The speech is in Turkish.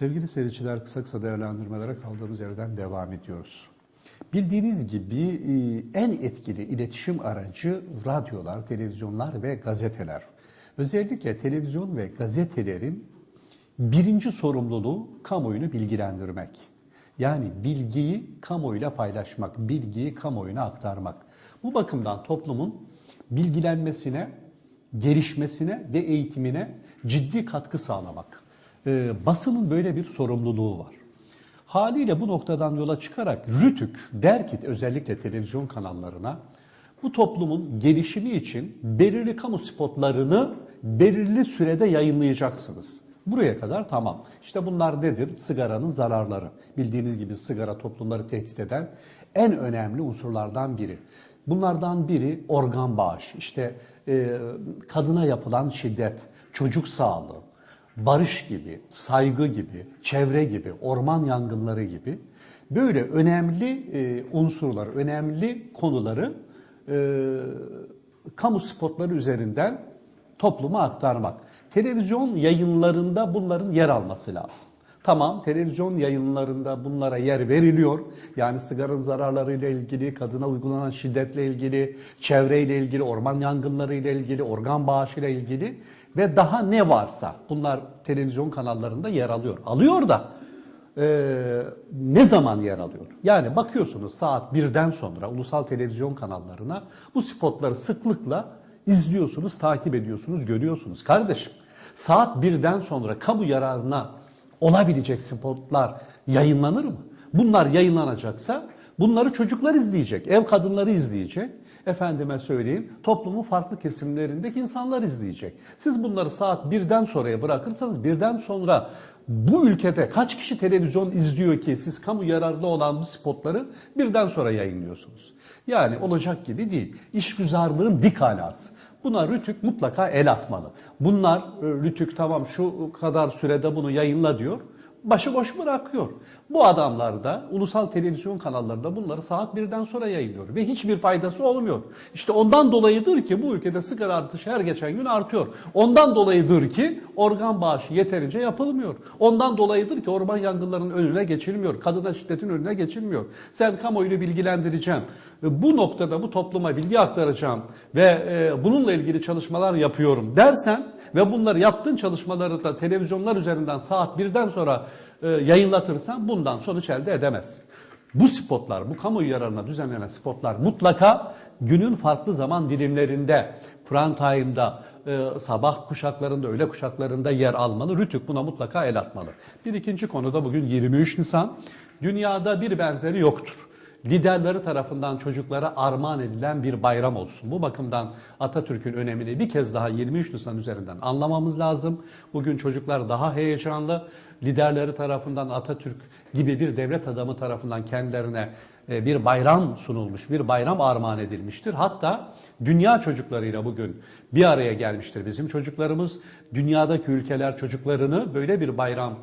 Sevgili seyirciler kısa kısa değerlendirmelere kaldığımız yerden devam ediyoruz. Bildiğiniz gibi e, en etkili iletişim aracı radyolar, televizyonlar ve gazeteler. Özellikle televizyon ve gazetelerin birinci sorumluluğu kamuoyunu bilgilendirmek. Yani bilgiyi kamuoyuyla paylaşmak, bilgiyi kamuoyuna aktarmak. Bu bakımdan toplumun bilgilenmesine, gelişmesine ve eğitimine ciddi katkı sağlamak. Ee, basının böyle bir sorumluluğu var. Haliyle bu noktadan yola çıkarak Rütük der ki özellikle televizyon kanallarına bu toplumun gelişimi için belirli kamu spotlarını belirli sürede yayınlayacaksınız. Buraya kadar tamam. İşte bunlar nedir? Sigaranın zararları. Bildiğiniz gibi sigara toplumları tehdit eden en önemli unsurlardan biri. Bunlardan biri organ bağışı. İşte e, kadına yapılan şiddet, çocuk sağlığı, barış gibi, saygı gibi, çevre gibi, orman yangınları gibi böyle önemli e, unsurlar, önemli konuları e, kamu spotları üzerinden topluma aktarmak. Televizyon yayınlarında bunların yer alması lazım. Tamam televizyon yayınlarında bunlara yer veriliyor. Yani sigaranın zararlarıyla ilgili, kadına uygulanan şiddetle ilgili, çevreyle ilgili, orman yangınlarıyla ilgili, organ bağışıyla ilgili ve daha ne varsa bunlar televizyon kanallarında yer alıyor. Alıyor da e, ne zaman yer alıyor? Yani bakıyorsunuz saat birden sonra ulusal televizyon kanallarına bu spotları sıklıkla izliyorsunuz, takip ediyorsunuz, görüyorsunuz. Kardeşim saat birden sonra kamu yararına olabilecek spotlar yayınlanır mı? Bunlar yayınlanacaksa bunları çocuklar izleyecek, ev kadınları izleyecek. Efendime söyleyeyim toplumun farklı kesimlerindeki insanlar izleyecek. Siz bunları saat birden sonraya bırakırsanız birden sonra bu ülkede kaç kişi televizyon izliyor ki siz kamu yararlı olan bu spotları birden sonra yayınlıyorsunuz. Yani olacak gibi değil. İşgüzarlığın dik alası. Buna Rütük mutlaka el atmalı. Bunlar Rütük tamam şu kadar sürede bunu yayınla diyor. Başıboş bırakıyor. Bu adamlar da ulusal televizyon kanallarında bunları saat birden sonra yayınlıyor. Ve hiçbir faydası olmuyor. İşte ondan dolayıdır ki bu ülkede sigara artışı her geçen gün artıyor. Ondan dolayıdır ki organ bağışı yeterince yapılmıyor. Ondan dolayıdır ki orman yangınlarının önüne geçilmiyor. Kadına şiddetin önüne geçilmiyor. Sen kamuoyunu bilgilendireceğim. Bu noktada bu topluma bilgi aktaracağım ve e, bununla ilgili çalışmalar yapıyorum dersen ve bunları yaptığın çalışmaları da televizyonlar üzerinden saat birden sonra e, yayınlatırsan bundan sonuç elde edemezsin. Bu spotlar, bu kamuoyu yararına düzenlenen spotlar mutlaka günün farklı zaman dilimlerinde, prime time'da, e, sabah kuşaklarında, öğle kuşaklarında yer almalı. Rütük buna mutlaka el atmalı. Bir ikinci konuda bugün 23 Nisan. Dünyada bir benzeri yoktur liderleri tarafından çocuklara armağan edilen bir bayram olsun. Bu bakımdan Atatürk'ün önemini bir kez daha 23 Nisan üzerinden anlamamız lazım. Bugün çocuklar daha heyecanlı. Liderleri tarafından Atatürk gibi bir devlet adamı tarafından kendilerine e, bir bayram sunulmuş, bir bayram armağan edilmiştir. Hatta dünya çocuklarıyla bugün bir araya gelmiştir bizim çocuklarımız. Dünyadaki ülkeler çocuklarını böyle bir bayram